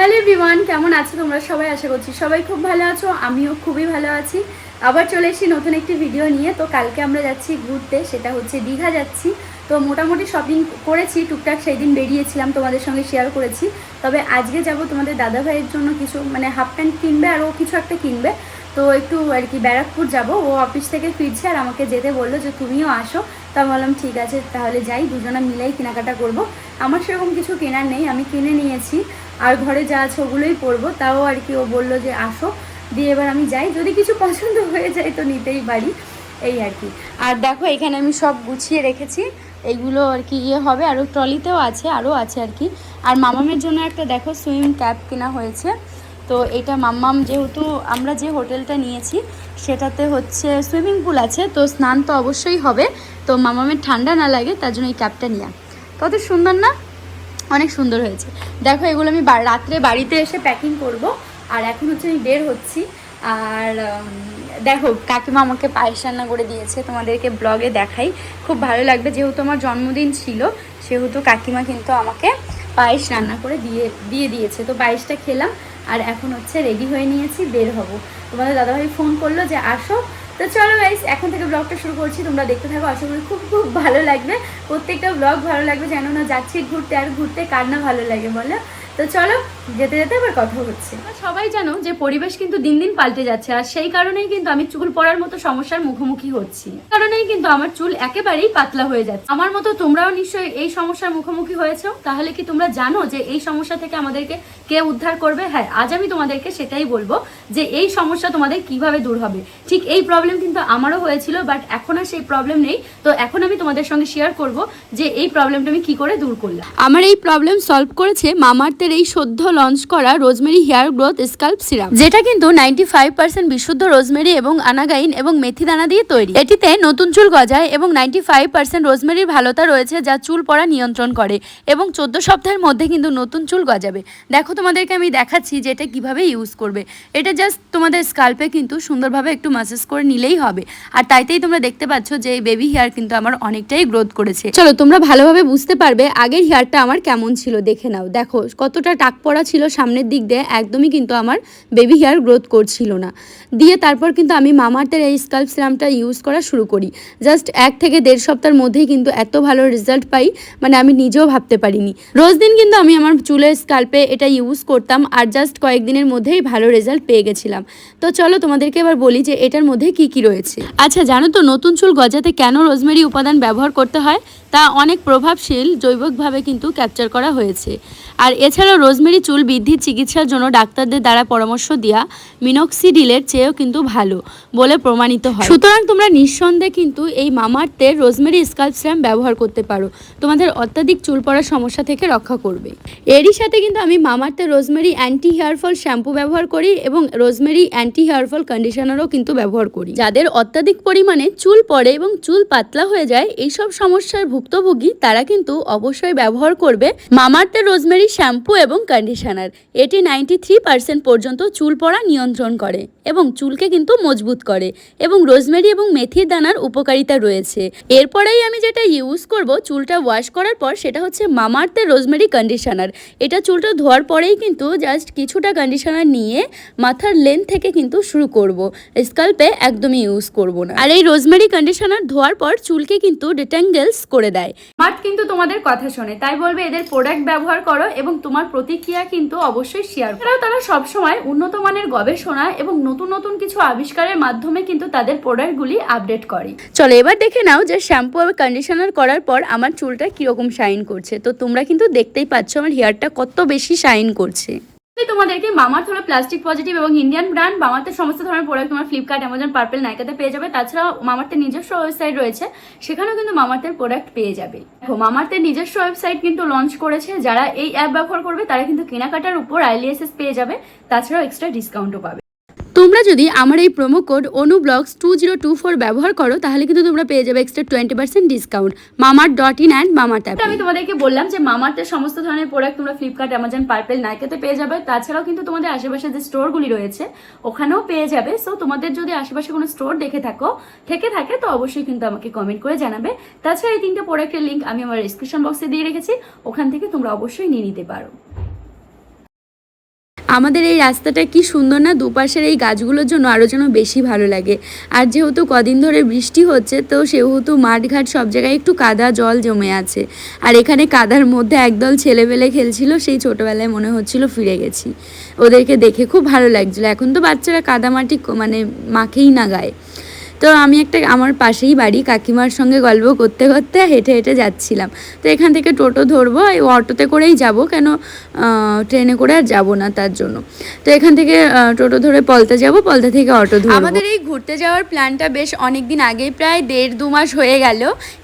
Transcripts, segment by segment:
Hello everyone, কেমন আছো তোমরা সবাই? আশা করছি সবাই খুব ভালো আছো, আমিও খুবই ভালো আছি। আবার চলে এসেছি নতুন একটি ভিডিও নিয়ে। তো কালকে আমরা যাচ্ছি ঘুরতে, সেটা হচ্ছে দীঘা যাচ্ছি। তো মোটামুটি শপিং করেছি, টুকটাক সেই দিন বেরিয়েছিলাম, তোমাদের সঙ্গে শেয়ার করেছি। তবে আজকে যাব তোমাদের দাদা ভাইয়ের জন্য কিছু মানে হাফ প্যান্ট কিনবে আর ও কিছু একটা কিনবে। তো একটু আর কি ব্যারাকপুর যাব। ও অফিস থেকে ফিরছে আর আমাকে যেতে বলল যে, তুমিও আসো। তা বললাম, ঠিক আছে, তাহলে যাই। দুজনে মিলেই কেনাকাটা করব। আমার সেরকম কিছু কেনার নেই, আমি কিনে নিয়েছি। আর ঘরে যা আছে ওগুলোই পরবো। তাও আর কি ও বলল যে আসো, দিয়ে এবার আমি যাই। যদি কিছু পছন্দ হয়ে যায় তো নিতেই পারি। এই আর কি। আর দেখো, এখানে আমি সব গুছিয়ে রেখেছি। এইগুলো আর কি ইয়ে হবে। আরও ট্রলিতেও আছে, আরও আছে আর কি। আর মামামের জন্য একটা দেখো, সুইমিং ক্যাপ কেনা হয়েছে। তো এটা মাম্মাম যেহেতু, আমরা যে হোটেলটা নিয়েছি, সেটাতে হচ্ছে সুইমিং পুল আছে। তো স্নান তো অবশ্যই হবে। তো মামামের ঠান্ডা না লাগে, তার জন্য এই ক্যাপটা নিয়ে কত সুন্দর না? অনেক সুন্দর হয়েছে। দেখো, এগুলো আমি রাত্রে বাড়িতে এসে প্যাকিং করব। আর এখন হচ্ছে আমি বের হচ্ছি। আর দেখো, কাকিমা আমাকে পায়েস রান্না করে দিয়েছে, তোমাদেরকে ব্লগে দেখাই। খুব ভালো লাগবে, যেহেতু আমার জন্মদিন ছিল, সেহেতু কাকিমা কিন্তু আমাকে পায়েস রান্না করে দিয়ে দিয়ে দিয়েছে। তো পায়েসটা খেলাম, আর এখন হচ্ছে রেডি হয়ে নিয়েছি, বের হব। তোমাদের দাদাভাই ফোন করল যে, আসো তো চলো গাইস এখন থেকে ব্লগটা শুরু করছি, তোমরা দেখতে থাকো, আশা করি খুব খুব ভালো লাগবে। প্রত্যেকটা ব্লগ ভালো লাগবে, যেন না যাচ্ছি ঘুরতে, আর ঘুরতে কার না ভালো লাগে বলো? তো চলো যেতে যেতে আবার কথা হচ্ছে। সবাই জানো যে পরিবেশ কিন্তু দিন দিন পাল্টে যাচ্ছে আর সেই কারণেই কিন্তু আমি চুল পড়ার মতো সমস্যার মুখোমুখি হচ্ছি। কারণেই কিন্তু আমার চুল একেবারেই পাতলা হয়ে যাচ্ছে। আমার মতো তোমরাও নিশ্চয়ই এই সমস্যার মুখোমুখি হয়েছো। তাহলে কি তোমরা জানো যে এই সমস্যা থেকে আমাদেরকে কে উদ্ধার করবে? হ্যাঁ আজ আমি তোমাদেরকে সেটাই বলব যে এই সমস্যা তোমাদের কীভাবে দূর হবে। ঠিক এই প্রবলেম কিন্তু আমারও হয়েছিল বাট এখন আর সেই প্রবলেম নেই। তো এখন আমি তোমাদের সঙ্গে শেয়ার করব যে এই প্রবলেমটা আমি কি করে দূর করলাম। আমার এই প্রবলেম সলভ করেছে মামার্থের এই সদ্য লঞ্চ করা rosemary hair growth scalp serum যেটা কিন্তু নাইনটি ফাইভ পার্সেন্ট বিশুদ্ধ রোজমেরি এবং আনাগাইন এবং মেথি দানা দিয়ে তৈরি। এটিতে নতুন চুল গজায় এবং নাইনটি ফাইভ পার্সেন্ট রোজমেরির ভালোতা রয়েছে যা চুল পড়া নিয়ন্ত্রণ করে এবং চোদ্দ সপ্তাহের মধ্যে কিন্তু নতুন চুল গজাবে। দেখো তোমাদেরকে আমি দেখাচ্ছি যে এটা কীভাবে ইউজ করবে। এটা জাস্ট তোমাদের স্কাল্পে কিন্তু সুন্দরভাবে একটু মাসাজ করে নিলেই হবে। আর তাইতেই তোমরা দেখতে পাচ্ছ যে এই বেবি হেয়ার কিন্তু আমার অনেকটাই গ্রোথ করেছে। চলো তোমরা ভালোভাবে বুঝতে পারবে আগের হেয়ারটা আমার কেমন ছিল, দেখে নাও। দেখো কতটা টাক পড়া ছিল সামনের দিক দিয়ে একদমই কিন্তু আমার বেবি হেয়ার গ্রোথ করছিল না। দিয়ে তারপর কিন্তু আমি মামার্থের এই স্কাল্প সিরামটা ইউজ করা শুরু করি। জাস্ট এক থেকে দেড় সপ্তাহের মধ্যেই কিন্তু এত ভালো রেজাল্ট পাই মানে আমি নিজেও ভাবতে পারিনি। রোজ দিন কিন্তু আমি আমার চুলের স্কাল্পে এটা ইউজ করতাম আর জাস্ট কয়েকদিনের মধ্যেই ভালো রেজাল্ট পেয়ে গেছিলাম। তো চলো তোমাদেরকে এবার বলি যে এটার মধ্যে কি কি রয়েছে। আচ্ছা জানো তো নতুন চুল গজাতে কেন রোজমেরি উপাদান ব্যবহার করতে হয়? তা অনেক প্রভাবশীল, জৈবিকভাবে কিন্তু ক্যাপচার করা হয়েছে। আর এছাড়াও রোজমেরি চুল বৃদ্ধির চিকিৎসার জন্য ডাক্তারদের দ্বারা পরামর্শ দেওয়া মিনক্সিডিলের চেয়েও কিন্তু ভালো বলে প্রমাণিত হয়। সুতরাং তোমরা নিঃসন্দেহে কিন্তু এই মামার্থের রোজমেরি স্কাল্প সিরাম ব্যবহার করতে পারো। তোমাদের অত্যাধিক চুল পড়ার সমস্যা থেকে রক্ষা করবে। এরই সাথে কিন্তু আমি মামার্থের rosemary anti hair fall shampoo ব্যবহার করি এবং রোজমেরি অ্যান্টি হেয়ারফল কন্ডিশনারও কিন্তু ব্যবহার করি। যাদের অত্যাধিক পরিমাণে চুল পড়ে এবং চুল পাতলা হয়ে যায়, এইসব সমস্যার ভুক্তভোগী তারা কিন্তু অবশ্যই ব্যবহার করবে মামার্থের রোজমেরি শ্যাম্পু এবং কন্ডিশনার। এটি নাইনটি থ্রি পার্সেন্ট পর্যন্ত চুল পড়া নিয়ন্ত্রণ করে এবং চুলকে কিন্তু মজবুত করে এবং রোজমেরি এবং মেথির দানার উপকারিতা রয়েছে। এরপরেই আমি যেটা ইউজ করব চুলটা ওয়াশ করার পর সেটা হচ্ছে মামার্থের রোজমেরি কন্ডিশনার। এটা চুলটা ধোয়ার পরেই কিন্তু জাস্ট কিছুটা কন্ডিশনার নিয়ে মাথার লেন্থ থেকে কিন্তু শুরু করব। স্কাল্পে একদমই ইউজ করব না। আর এই রোজমেরি কন্ডিশনার ধোয়ার পর চুলকে কিন্তু ডিট্যাঙ্গেলস করে দেয়। মার্থ কিন্তু তোমাদের কথা শোনে, তাই বলবে এদের প্রোডাক্ট ব্যবহার করো এবং তোমার প্রতিক্রিয়া কিন্তু অবশ্যই শেয়ার করো। তারা সবসময় উন্নত মানের গবেষণা এবং নতুন নতুন কিছু আবিষ্কারের মাধ্যমে কিন্তু তাদের প্রোডাক্টগুলি আপডেট করে। চলো, এবার দেখে নাও যে শ্যাম্পু আর কন্ডিশনার করার পর আমার চুলটা কীরকম শাইন করছে। তো তোমরা কিন্তু দেখতেই পাচ্ছ আমার হেয়ারটা কত বেশি শাইন করছে। তোমাদেরকে মামার হলো প্লাস্টিক পজিটিভ এবং ইন্ডিয়ান ব্র্যান্ড মামার্থের সমস্ত ধরনের প্রোডাক্ট তোমার ফ্লিপকার্ট অ্যামাজন পার্পেল নাইকাতে পেয়ে যাবে। তাছাড়াও মামার্থের নিজস্ব ওয়েবসাইট রয়েছে, সেখানেও কিন্তু মামার্থের প্রোডাক্ট পেয়ে যাবে। দেখো মামার্থের নিজস্ব ওয়েবসাইট কিন্তু লঞ্চ করেছে, যারা এই অ্যাপ ব্যবহার করবে, তারা কিন্তু কেনাকাটার উপর আইলিএসএস পেয়ে যাবে, তাছাড়াও এক্সট্রা ডিসকাউন্টও পাবে। তোমরা যদি আমার এই promo code Anublogs two zero two four ব্যবহার করো, তাহলে কিন্তু তোমরা পেয়ে যাবে extra twenty percent discount Mamaearth dot in and Mamaearth app আমি তোমাদেরকে বললাম যে মামার্থের সমস্ত ধরনের প্রোডাক্ট তোমরা ফ্লিপকার্ট অ্যামাজন পার্পেল নাইকাতে পেয়ে যাবে, তাছাড়াও কিন্তু তোমাদের আশেপাশে যে স্টোরগুলি রয়েছে, ওখানেও পেয়ে যাবে। সো তোমাদের যদি আশেপাশে কোনো স্টোর দেখে থাকো, থেকে থাকে, তো অবশ্যই কিন্তু আমাকে কমেন্ট করে জানাবে। তাছাড়া এই তিনটে প্রোডাক্টের লিঙ্ক আমি আমার ডিসক্রিপশন বক্সে দিয়ে রেখেছি, ওখান থেকে তোমরা অবশ্যই নিয়ে নিতে পারো। আমাদের এই রাস্তাটা কি সুন্দর না? দুপাশের এই গাছগুলোর জন্য আরও যেন বেশি ভালো লাগে। আর যেহেতু কদিন ধরে বৃষ্টি হচ্ছে, তো সেহেতু মাঠঘাট সব জায়গায় একটু কাদা জল জমে আছে। আর এখানে কাদার মধ্যে একদল ছেলেবেলে খেলছিল, সেই ছোটোবেলায় মনে হচ্ছিল ফিরে গেছি। ওদেরকে দেখে খুব ভালো লাগছিল। এখন তো বাচ্চারা কাদামাটি মাটি মানে মাখেই না গায়ে। তো আমি একটা আমার পাশেই বাড়ি, কাকিমার সঙ্গে গল্প করতে করতে হেঁটে হেঁটে যাচ্ছিলাম। তো এখান থেকে টোটো ধরবো, এই অটোতে করেই যাব, কেন ট্রেনে করে আর যাব না তার জন্য। তো এখান থেকে টোটো ধরে পলতা যাব, পলতা থেকে অটো ধরবো। আমাদের এই ঘুরতে যাওয়ার প্ল্যানটা বেশ অনেক দিন আগেই, প্রায় দেড় দু মাস হয়ে গেল।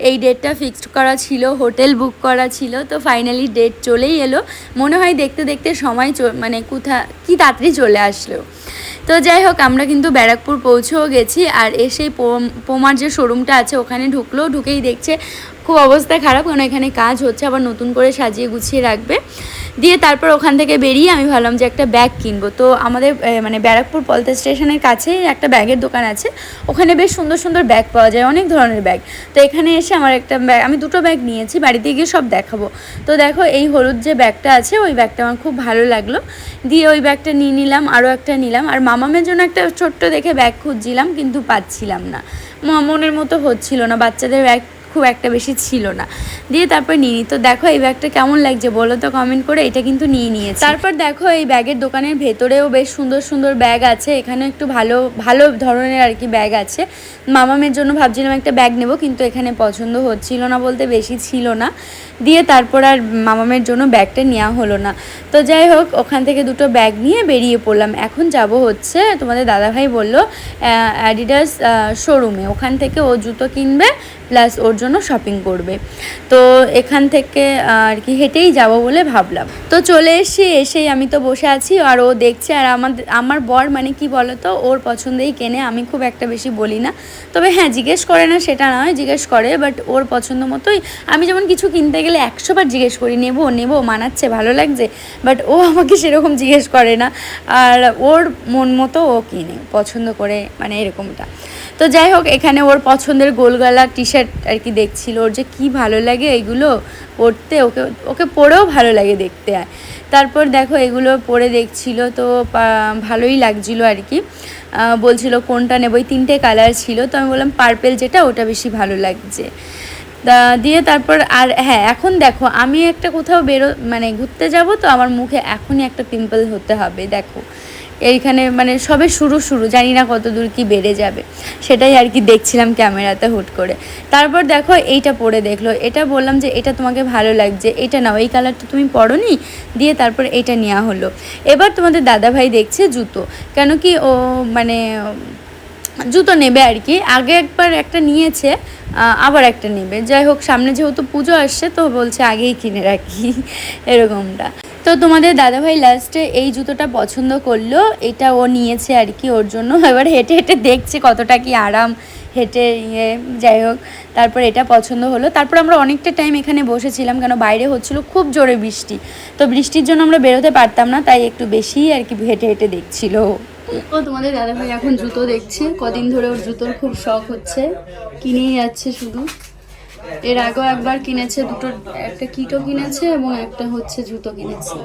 এই ডেটটা ফিক্সড করা ছিল, হোটেল বুক করা ছিল, তো ফাইনালি ডেট চলেই এলো। মনে হয় দেখতে দেখতে সময় মানে কোথা, কি তাড়াতাড়ি চলে আসলো। তো যাই হোক, আমরা কিন্তু ব্যারাকপুর পৌঁছেও গেছি আর এসেই পোম- পোমার যে শোরুমটা আছে ওখানে ঢুকলো, ঢুকেই দেখছে খুব অবস্থা খারাপ, কারণ এখানে কাজ হচ্ছে, আবার নতুন করে সাজিয়ে গুছিয়ে রাখবে। দিয়ে তারপর ওখান থেকে বেরিয়ে আমি ভাবলাম যে একটা ব্যাগ কিনবো। তো আমাদের মানে ব্যারাকপুর পলতা স্টেশনের কাছে একটা ব্যাগের দোকান আছে। ওখানে বেশ সুন্দর সুন্দর ব্যাগ পাওয়া যায়, অনেক ধরনের ব্যাগ। তো এখানে এসে আমার একটা ব্যাগ, আমি দুটো ব্যাগ নিয়েছি, বাড়িতে গিয়ে সব দেখাবো। তো দেখো এই হলুদ যে ব্যাগটা আছে, ওই ব্যাগটা আমার খুব ভালো লাগল। দিয়ে ওই ব্যাগটা নিয়ে নিলাম, আরও একটা নিলাম। আর মামামের জন্য একটা ছোট্ট দেখে ব্যাগ খুঁজছিলাম, কিন্তু পাচ্ছিলাম না। মনের মতো হচ্ছিল না, বাচ্চাদের ব্যাগ খুব একটা বেশি ছিল না। দিয়ে তারপর নিয়ে নিই তো দেখো এই ব্যাগটা কেমন লাগছে বলো তো কমেন্ট করে, এটা কিন্তু নিয়ে নিয়েছি। তারপর দেখো এই ব্যাগের দোকানের ভেতরেও বেশ সুন্দর সুন্দর ব্যাগ আছে। এখানে একটু ভালো ভালো ধরনের আর কি ব্যাগ আছে। মামামের জন্য ভাবছিলাম একটা ব্যাগ নেব, কিন্তু এখানে পছন্দ হচ্ছিল না বলতে বেশি ছিল না। দিয়ে তারপর আর মামামের জন্য ব্যাগটা নেওয়া হলো না। তো যাই হোক, ওখান থেকে দুটো ব্যাগ নিয়ে বেরিয়ে পড়লাম। এখন যাব হচ্ছে তোমাদের দাদাভাই বলল অ্যাডিডাস শোরুমে ওখান থেকে ও জুতো কিনবে প্লাস ওর জন্য শপিং করবে। তো এখান থেকে আর কি হেঁটেই যাব বলে ভাবলাম। তো চলে এসে এসেই আমি তো বসে আছি, আর ও দেখছে, আর আমাদের আমার বর মানে কি বলতো, ওর পছন্দেই কেনে, আমি খুব একটা বেশি বলি না। তবে হ্যাঁ জিজ্ঞেস করে না, সেটা নয়, জিজ্ঞেস করে বাট ওর পছন্দ মতোই, আমি যেমন কিছু কিনতে গেলে একশোবার জিজ্ঞেস করি, নেব নেব, মানাচ্ছে, ভালো লাগছে বাট ও আমাকে সেরকম জিজ্ঞেস করে না। আর ওর মন মতো ও কিনে, পছন্দ করে মানে এরকমটা। তো যাই হোক, এখানে ওর পছন্দের গোলগলা টি শার্ট আর কি দেখছিল। ওর যে কি ভালো লাগে এগুলো পরতে ওকে ওকে পরেও ভালো লাগে দেখতে। আর তারপর দেখো এগুলো পরে দেখছিল তো ভালোই লাগছিল আর কি। বলছিল কোনটা নেব? ওই তিনটে কালার ছিল। তো আমি বললাম পার্পেল যেটা, ওটা বেশি ভালো লাগছে। দিয়ে তারপর আর হ্যাঁ এখন দেখো, আমি একটা কোথাও বেরো মানে ঘুরতে যাব তো আমার মুখে এখনই একটা পিম্পল হতে হবে, দেখো। এইখানে মানে সবে শুরু শুরু, জানি না কত দূর কি বেড়ে যাবে। সেটাই আর কি দেখছিলাম ক্যামেরাতে হুট করে। তারপর দেখো এইটা পরে দেখল। এটা বললাম যে, এটা তোমাকে ভালো লাগছে। এটা নাও, এই কালারটা তুমি পরোনি? দিয়ে তারপর এটা নেওয়া হলো। এবার তোমাদের দাদাভাই দেখছে জুতো। কেন কি ও মানে জুতো নেবে আর কি। আগে একবার একটা নিয়েছে আবার একটা নেবে। যাই হোক, সামনে যেহেতু পুজো আসছে, তো বলছে আগেই কিনে রাখি। এরকমটা। তো তোমাদের দাদাভাই লাস্টে এই জুতোটা পছন্দ করল। এটা ও নিয়েছে আর কি ওর জন্য। এবার হেঁটে হেঁটে দেখছে কতটা কি আরাম, হেঁটে ইয়ে যাই হোক। তারপর এটা পছন্দ হলো। তারপর আমরা অনেকটা টাইম এখানে বসেছিলাম কেন বাইরে হচ্ছিল খুব জোরে বৃষ্টি। তো বৃষ্টির জন্য আমরা বেরোতে পারতাম না, তাই একটু বেশি আর কি হেঁটে হেঁটে দেখছিল। ও, তোমাদের দাদাভাই এখন জুতো দেখছে। কদিন ধরে ওর জুতোর খুব শখ হচ্ছে। কিনেই যাচ্ছে শুধু। এর আগেও একবার কিনেছে দুটো একটা কিটো কিনেছে এবং একটা হচ্ছে জুতো কিনেছে।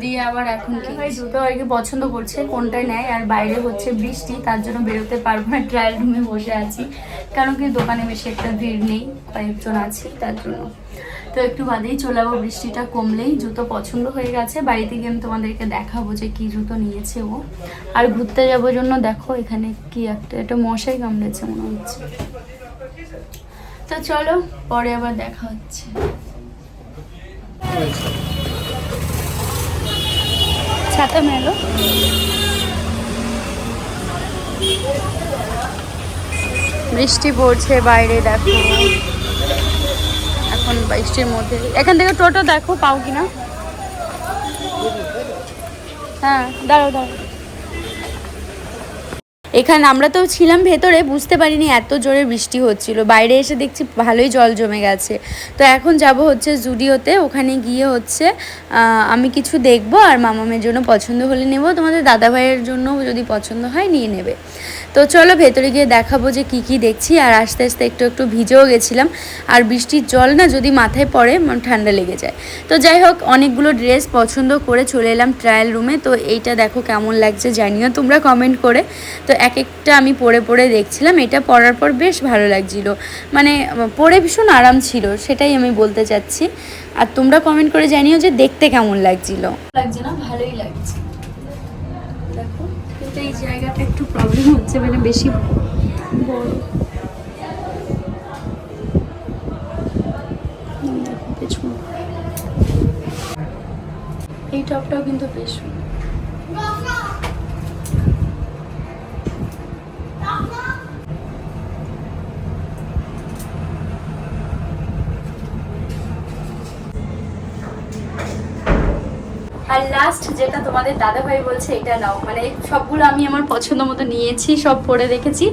দিয়ে আবার এখন কি জুতো আর কি পছন্দ করছে কোনটা নেয় আর বাইরে হচ্ছে বৃষ্টি তার জন্য বেরোতে পারব না ট্রায়াল রুমে বসে আছি। কারণ কি দোকানে বেশি একটা ভিড় নেই কয়েকজন আছি তার জন্য। তো একটু বাদেই চলে যাব বৃষ্টিটা কমলেই জুতো পছন্দ হয়ে গেছে। বাড়িতে গিয়ে আমি তোমাদেরকে দেখাবো যে কি জুতো নিয়েছে ও। আর ঘুরতে যাব জন্য দেখো এখানে কি একটা এটা মশাই কামড়েছে মনে হচ্ছে। তো চলো, পরে আবার দেখা হচ্ছে। ছাতা মেলো। বৃষ্টি পড়ছে বাইরে, দেখো। এখন বৃষ্টির মধ্যে। এখান থেকে টোটো দেখো, পাও কিনা? হ্যাঁ দাঁড়াও দাঁড়াও। এখানে আমরা তো ছিলাম ভেতরে, বুঝতে পারিনি এত জোরে বৃষ্টি হচ্ছিল। বাইরে এসে দেখছি ভালোই জল জমে গেছে। তো এখন যাব হচ্ছে জুডিওতে, ওখানে গিয়ে হচ্ছে আমি কিছু দেখব আর মামামের জন্য পছন্দ হলে নেব। তোমাদের দাদা ভাইয়ের জন্য যদি পছন্দ হয়, নিয়ে নেবে। তো চলো ভেতরে গিয়ে দেখাবো যে কি কি দেখছি। আর আস্তে আস্তে একটু একটু ভিজেও গেছিলাম। আর বৃষ্টির জল না যদি মাথায় পড়ে মানে ঠান্ডা লেগে যায়। তো যাই হোক, অনেকগুলো ড্রেস পছন্দ করে চলে এলাম ট্রায়াল রুমে তো এইটা দেখো কেমন লাগছে জানিও তোমরা কমেন্ট করে। তো এক একটা আমি পরে পরে দেখছিলাম। এটা পরার পর বেশ ভালো লাগছিল। মানে পরে ভীষণ আরাম ছিল, সেটাই আমি বলতে চাচ্ছি। আর তোমরা কমেন্ট করে জানিও যে দেখতে কেমন লাগছিল। লাগছে না? ভালোই লাগছে। কিন্তু এই জায়গাটা একটু প্রবলেম হচ্ছে মানে বেশি বড় এই টপটাও কিন্তু বেশ সুন্দর। লাস্ট যেটা তোমাদের দাদা ভাই বলছে, এটা নাও। মানে সবগুলো আমি আমার পছন্দ মতো নিয়েছি, সব পরে দেখেছি।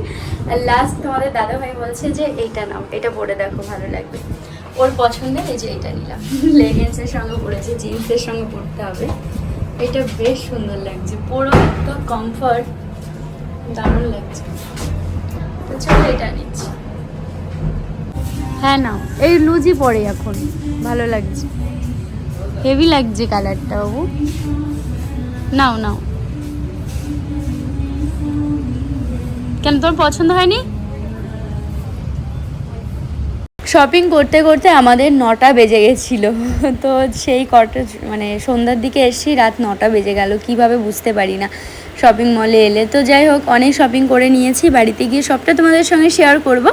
লাস্ট তোমাদের দাদা ভাই বলছে যে, এইটা নাও, এটা পরে দেখো, ভালো লাগবে। ওর পছন্দের এই যে এটা নিলাম। লেগিংসের সঙ্গে পরেছে জিন্সের সঙ্গে পরতে হবে। এটা বেশ সুন্দর লাগছে, পুরো একদম কমফর্ট দারুণ লাগছে। তো চলো এটা নিচ্ছি। হ্যাঁ নাও, এই লুজি পরে এখন, ভালো লাগছে। হেভি লাগছে কালারটা বাবু নাও নাও। কেন, তোমার পছন্দ হয়নি? শপিং করতে করতে আমাদের নটা বেজে গেছিল। তো সেই কটা মানে সন্ধ্যার দিকে এসেছি রাত নটা বেজে গেল। কীভাবে বুঝতে পারি না। শপিং মলে এলে। তো যাই হোক, অনেক শপিং করে নিয়েছি। বাড়িতে গিয়ে সবটা তোমাদের সঙ্গে শেয়ার করব।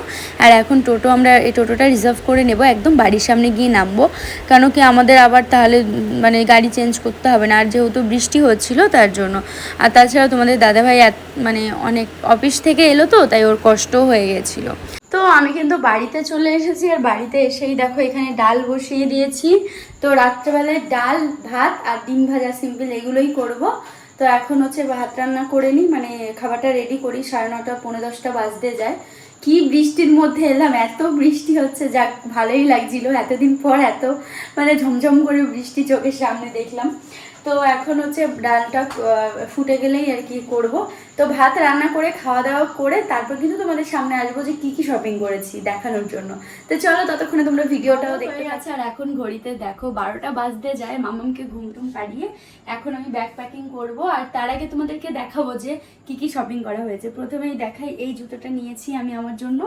আর এখন টোটো আমরা, এই টোটোটা রিজার্ভ করে নেব। একদম বাড়ির সামনে গিয়ে নামবো। কেন কি আমাদের আবার তাহলে মানে গাড়ি চেঞ্জ করতে হবে না। আর যেহেতু বৃষ্টি হচ্ছিল তার জন্য। আর তাছাড়া তোমাদের দাদাভাই মানে অনেক অফিস থেকে এলো তো, তাই ওর কষ্টও হয়ে গেছিল। তো আমি কিন্তু বাড়িতে চলে এসেছি। আর বাড়িতে এসেই দেখো, এখানে ডাল বসিয়ে দিয়েছি। তো রাত্রেবেলায় ডাল, ভাত আর ডিম ভাজা সিম্পল এগুলোই করব। তো এখন হচ্ছে ভাত রান্না করে নিই মানে খাবারটা রেডি করি, সাড়ে নটা পনেরো দশটা বাজতে যায়। কি বৃষ্টির মধ্যে এলাম, এত বৃষ্টি হচ্ছে, যাক ভালোই লাগছিল। এতদিন পর এত মানে ঝমঝম করে বৃষ্টি চোখের সামনে দেখলাম। তো এখন হচ্ছে ডালটা ফুটে গেলেই আর কি করব। তো ভাত রান্না করে খাওয়া দাওয়া করে তারপর কিন্তু তোমাদের সামনে আসব যে কি কি শপিং করেছি দেখানোর জন্য। তো চলো ততক্ষণে তোমরা ভিডিওটাও দেখতে পাচ্ছ আর এখন ঘড়িতে দেখো বারোটা বাজতে যায় মামামকে ঘুম টুম পাড়িয়ে এখন আমি ব্যাগ প্যাকিং করব। আর তার আগে তোমাদেরকে দেখাবো যে কি কি শপিং করা হয়েছে। প্রথমেই দেখাই এই জুতোটা নিয়েছি আমি আমার জন্য।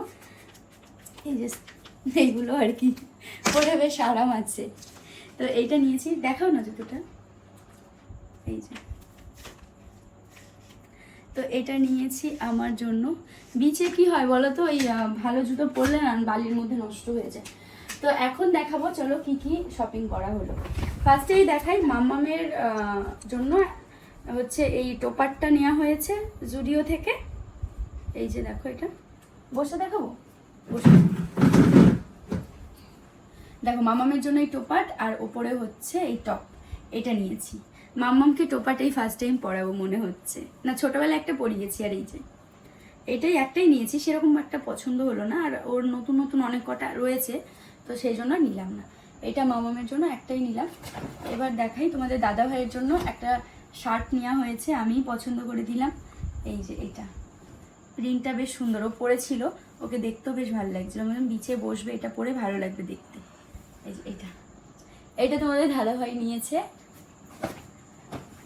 এই যে এইগুলো আর কি পরে বেশ আরাম আছে। তো এইটা নিয়েছি। দেখাও না জুতোটা। এই যে। তো এটা নিয়েছি আমার জন্য। বিচে কি হয় বলো তো? ওই ভালো জুতো পরলে না বালির মধ্যে নষ্ট হয়ে যায়। তো এখন দেখাবো, চলো কি কি শপিং করা হলো। ফার্স্টেই দেখাই মাম্মামের জন্য হচ্ছে এই টোপারটা নেওয়া হয়েছে জুডিও থেকে। এই যে দেখো এটা। বসে দেখাবো? বসে। দেখো মামামের জন্য এই টোপাট আর ওপরে হচ্ছে এই টপ। এটা নিয়েছি। মাম্মামকে টোপাটাই ফার্স্ট টাইম পরাবো মনে হচ্ছে। না, ছোটবেলায় একটা পরিয়েছি আর এই যে। এটাই একটাই নিয়েছি, সেরকম একটা পছন্দ হলো না, আর ওর নতুন নতুন অনেক কটা রয়েছে, তো সেই জন্য নিলাম না। এটা মামামের জন্য একটাই নিলাম। এবার দেখাই তোমাদের দাদা ভাইয়ের জন্য একটা শার্ট নেওয়া হয়েছে আমি পছন্দ করে দিলাম। এই যে এটা। প্রিন্টটা বেশ সুন্দর, ও পরেছিল, ওকে দেখতেও বেশ ভালো লাগছিল। আমি বিচে বসবে, এটা পরে ভালো লাগবে দেখতে। এই যে এটা। এটা তোমাদের দাদাভাই নিয়েছে।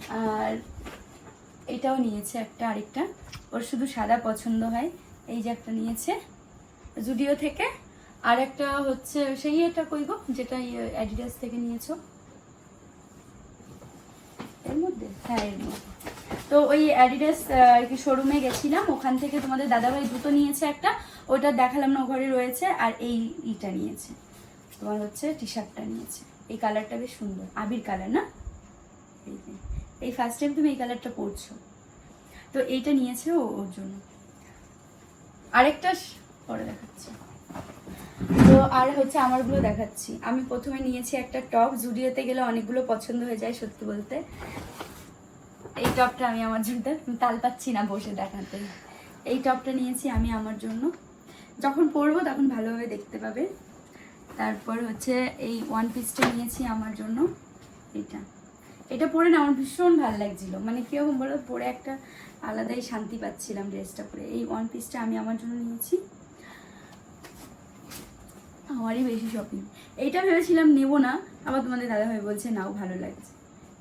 আর এটাও নিয়েছে একটা আরেকটা। ওর শুধু সাদা পছন্দ হয়, এই যে একটা নিয়েছে। জুডিও থেকে। আর একটা হচ্ছে, সেই এটা কই গো? যেটা অ্যাডিডাস থেকে নিয়েছো। এর মধ্যে? হ্যাঁ এর মধ্যে। তো ওই অ্যাডিডাস আর কি শোরুমে গেছিলাম। ওখান থেকে তোমাদের দাদাভাই জুতো নিয়েছে একটা। ওটা দেখালাম না ঘরে রয়েছে। আর এই ইটা নিয়েছে। তোমার হচ্ছে টি শার্টটা নিয়েছে। এই কালারটা বেশ সুন্দর। আবির কালার না? এই। এই ফার্স্ট টাইম তুমি এই কালারটা পরছো। তো এইটা নিয়েছে ও ওর জন্য। আরেকটা পরে দেখাচ্ছি। তো আর হচ্ছে আমারগুলো দেখাচ্ছি। আমি প্রথমে নিয়েছি একটা টপ জুডিওতে গেলে অনেকগুলো পছন্দ হয়ে যায় সত্যি বলতে। এই টপটা আমি আমার জন্য তাল পাচ্ছি না বসে দেখাতে। এই টপটা নিয়েছি আমি আমার জন্য। যখন পরবো তখন ভালোভাবে দেখতে পাবে। তারপর হচ্ছে এই ওয়ান পিসটা নিয়েছি আমার জন্য। এটা এটা পরে না আমার ভীষণ ভালো লাগছিল। মানে কীরকম বলো পরে একটা আলাদাই শান্তি পাচ্ছিলাম ড্রেসটা পরে। এই ওয়ান পিসটা আমি আমার জন্য নিয়েছি। আমারই বেশি শপিং এইটা ভেবেছিলাম নেব না, আবার তোমাদের দাদাভাই বলছে, নাও, ভালো লাগছে।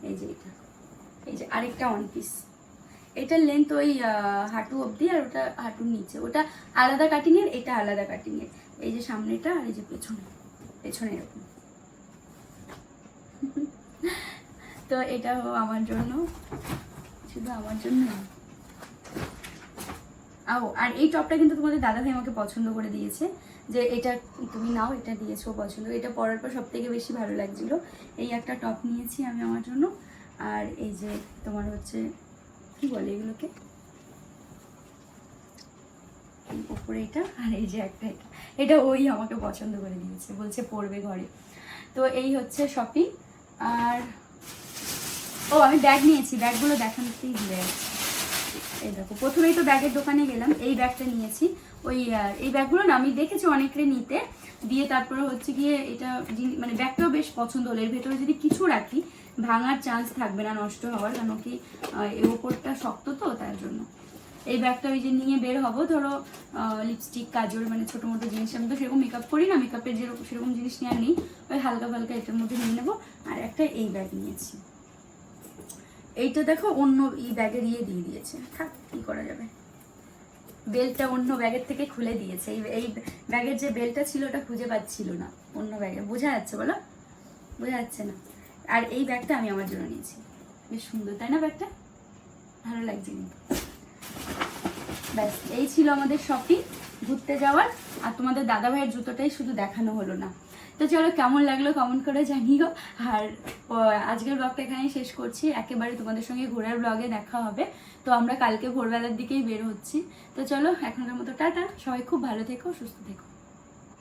এই যে এটা। এই যে আরেকটা ওয়ান পিস এটার লেন্থ ওই হাঁটু অবধি আর ওটা হাঁটুর নিচে। ওটা আলাদা কাটিংয়ের এটা আলাদা কাটিংয়ের এই যে সামনেটা আর এই যে পেছনে। পেছনে এরকম। তো এটা আমার জন্য। শুধু আমার জন্য। আও, আর এই টপটা কিন্তু তোমাদের দাদাভাই আমাকে পছন্দ করে দিয়েছে, যে এটা তুমি নাও, এটা দিয়েছ পছন্দ। এটা পরার পর সব থেকে বেশি ভালো লাগছিল। এই একটা টপ নিয়েছি আমি আমার জন্য। আর এই যে তোমার হচ্ছে, কি বলে এগুলোকে? উপরে এটা, আর এই যে একটা এটা। এটা ওই আমাকে পছন্দ করে দিয়েছে, বলছে পড়বে ঘরে। তো এই হচ্ছে শপিং আর ও, আমি ব্যাগ নিয়েছি। ব্যাগগুলো দেখানোতেই ভুলে যাচ্ছি এই দেখো, প্রথমেই তো ব্যাগের দোকানে গেলাম, এই ব্যাগটা নিয়েছি। ওই এই ব্যাগগুলো না, আমি দেখেছি অনেকরে নিতে। দিয়ে তারপরে হচ্ছে গিয়ে এটা মানে ব্যাগটাও বেশ পছন্দ হলো। এর ভেতরে যদি কিছু রাখি, ভাঙার চান্স থাকবে না, নষ্ট হওয়ার। কেন কি এর ওপরটা শক্ত তো তার জন্য। এই ব্যাগটা ওই যে নিয়ে বের হব, ধরো লিপস্টিক কাজল মানে ছোটো মোটো জিনিস। আমি তো সেরকম মেকআপ করি না মেকআপের যেরকম, সেরকম জিনিস আর নেই। ওই হালকা ফালকা এটার মধ্যে নিয়ে নেব। আর একটা এই ব্যাগ নিয়েছি। এইটা দেখো অন্য এই ব্যাগের ইয়ে দিয়ে দিয়েছে। থাক, কি করা যাবে? বেল্টটা অন্য ব্যাগের থেকে খুলে দিয়েছে। এই এই ব্যাগের যে বেল্টটা ছিল, ওটা খুঁজে পাচ্ছিল না। অন্য ব্যাগে। বোঝা যাচ্ছে বলো? বোঝা যাচ্ছে না। আর এই ব্যাগটা আমি আমার জন্য নিয়েছি। বেশ সুন্দর, তাই না ব্যাগটা? ভালো লাগছে কিন্তু। ব্যাস, এই ছিল আমাদের শপিং, ঘুরতে যাওয়ার। আর তোমাদের দাদা ভাইয়ের জুতোটাই শুধু দেখানো হলো না। তো চলো কেমন লাগল কমেন্ট করে জানিও। আর আজকের ব্লগটা এখানেই শেষ করছি। একেবারে তোমাদের সঙ্গে ঘোরার ব্লগে দেখা হবে। তো আমরা কালকে ভোরবেলার দিকেই বের হচ্ছি। তো চলো এখনকার মতো টাটা। সবাই খুব ভালো থেকো, সুস্থ থেকো।